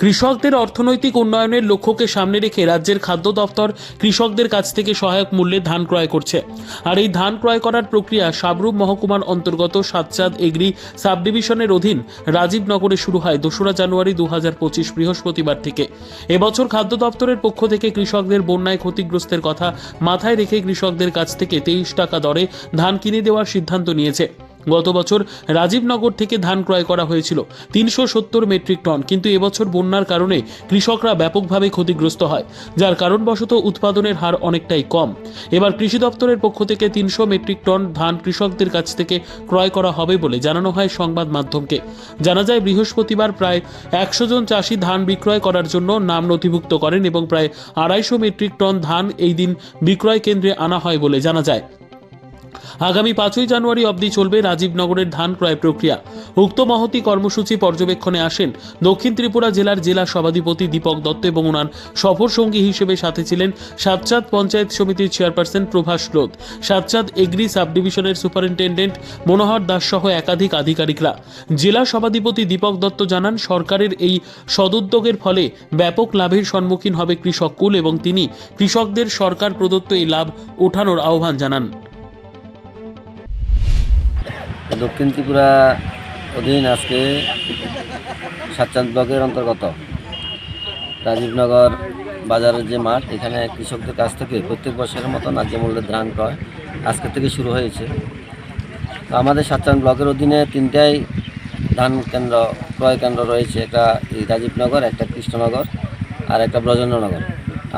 কৃষকদের অর্থনৈতিক উন্নয়নের লক্ষ্যকে সামনে রেখে রাজ্যের খাদ্য দপ্তর কৃষকদের কাছ থেকে সহায়ক মূল্যে ধান ক্রয় করছে। আর এই ধান ক্রয় করার প্রক্রিয়া সাবরুম মহকুমার অন্তর্গত সাতচাঁদ এগ্রি সাব ডিভিশনের অধীন রাজীবনগরে শুরু হয় দোসরা জানুয়ারি দু বৃহস্পতিবার থেকে। এবছর খাদ্য দপ্তরের পক্ষ থেকে কৃষকদের বন্যায় ক্ষতিগ্রস্তের কথা মাথায় রেখে কৃষকদের কাছ থেকে তেইশ টাকা দরে ধান কিনে দেওয়ার সিদ্ধান্ত নিয়েছে। গত বছর রাজীবনগর থেকে ধান ক্রয় করা হয়েছিল। তিনশো সত্তর মেট্রিক টন, কিন্তু এবছর বন্যার কারণে কৃষকরা ব্যাপকভাবে ক্ষতিগ্রস্ত হয়, যার কারণবশত উৎপাদনের হার অনেকটাই কম। এবার কৃষি দপ্তরের পক্ষ থেকে তিনশো মেট্রিক টন ধান কৃষকদের কাছ থেকে ক্রয় করা হবে বলে জানানো হয় সংবাদ মাধ্যমকে। জানা যায়, বৃহস্পতিবার প্রায় একশো জন চাষি ধান বিক্রয় করার জন্য নাম নথিভুক্ত করেন এবং প্রায় আড়াইশো মেট্রিক টন ধান এই দিন বিক্রয় কেন্দ্রে আনা হয় বলে জানা যায়। আগামী পাঁচই জানুয়ারি অবধি চলবে রাজীবনগরের ধান ক্রয় প্রক্রিয়া। উক্ত মহতি কর্মসূচি পর্যবেক্ষণে আসেন দক্ষিণ ত্রিপুরা জেলার জেলা সভাধিপতি দীপক দত্ত এবং ওনার সফর সঙ্গী হিসেবে সাথে ছিলেন সাতচাঁদ পঞ্চায়েত সমিতির chairperson Prabhas Lodh. Satchand agri sub ডিভিশনের সুপারিনটেন্ডেন্ট মনোহর দাস সহ একাধিক আধিকারিকরা। জেলা সভাধিপতি দীপক দত্ত জানান, সরকারের এই সদুদ্যোগের ফলে ব্যাপক লাভের সম্মুখীন হবে কৃষক কুল এবং তিনি কৃষকদের সরকার প্রদত্ত এই লাভ ওঠানোর আহ্বান জানান। দক্ষিণ ত্রিপুরা অধীন আজকে সাতচাঁদ ব্লকের অন্তর্গত। রাজীবনগর বাজারের যে মাঠ, এখানে কৃষকদের কাছ থেকে প্রত্যেক বছরের মতো ন্যায্য মূল্যের ধান ক্রয় আজকে থেকে শুরু হয়েছে। তো আমাদের সাতচাঁদ ব্লকের অধীনে তিনটাই ধান কেন্দ্র, ক্রয় কেন্দ্র রয়েছে। একটা রাজীবনগর, একটা কৃষ্ণনগর আর একটা ব্রজেন্দ্রনগর।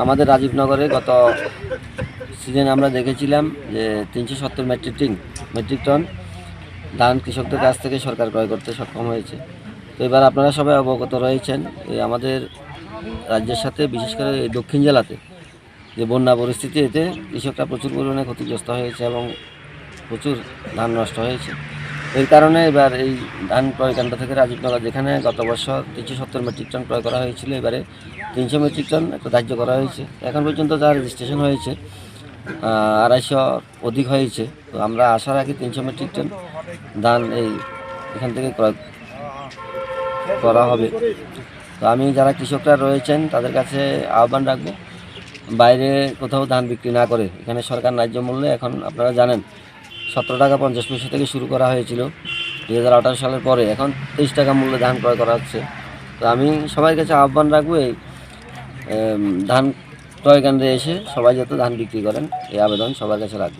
আমাদের রাজীবনগরে গত সিজনে আমরা দেখেছিলাম যে তিনশো সত্তর মেট্রিক টিন মেট্রিক টন ধান কৃষকদের কাছ থেকে সরকার ক্রয় করতে সক্ষম হয়েছে। তো এবার আপনারা সবাই অবগত রয়েছেন এই আমাদের রাজ্যের সাথে, বিশেষ করে এই দক্ষিণ জেলাতে, যে বন্যা পরিস্থিতি, এতে কৃষকরা প্রচুর পরিমাণে ক্ষতিগ্রস্ত হয়েছে এবং প্রচুর ধান নষ্ট হয়েছে। এর কারণে এবার এই ধান ক্রয় কেন্দ্র থেকে রাজীবনগর, যেখানে গত বছর তিনশো সত্তর মেট্রিক টন ক্রয় করা হয়েছিল, এবারে তিনশো মেট্রিক টন একটা ধার্য করা হয়েছে। এখন পর্যন্ত যা রেজিস্ট্রেশন হয়েছে আড়াইশো অধিক হয়েছে। তো আমরা আশা রাখি তিনশো মেট্রিক টন ধান এই এখান থেকে করা হবে। তো আমি যারা কৃষকরা রয়েছেন, তাদের কাছে আহ্বান রাখব, বাইরে কোথাও ধান বিক্রি না করে। এখানে সরকার ন্যায্য মূল্যে এখন আপনারা জানেন, সতেরো টাকা পঞ্চাশ পয়সা থেকে শুরু করা হয়েছিল দু হাজার আঠারো সালের পরে। এখন তেইশ টাকা মূল্যে ধান ক্রয় করা হচ্ছে। তো আমি সবার কাছে আহ্বান রাখব এই ধান ক্রয় কেন্দ্রে এসে সবাই যাতে ধান বিক্রি করেন, এই আবেদন সবার কাছে রাখব।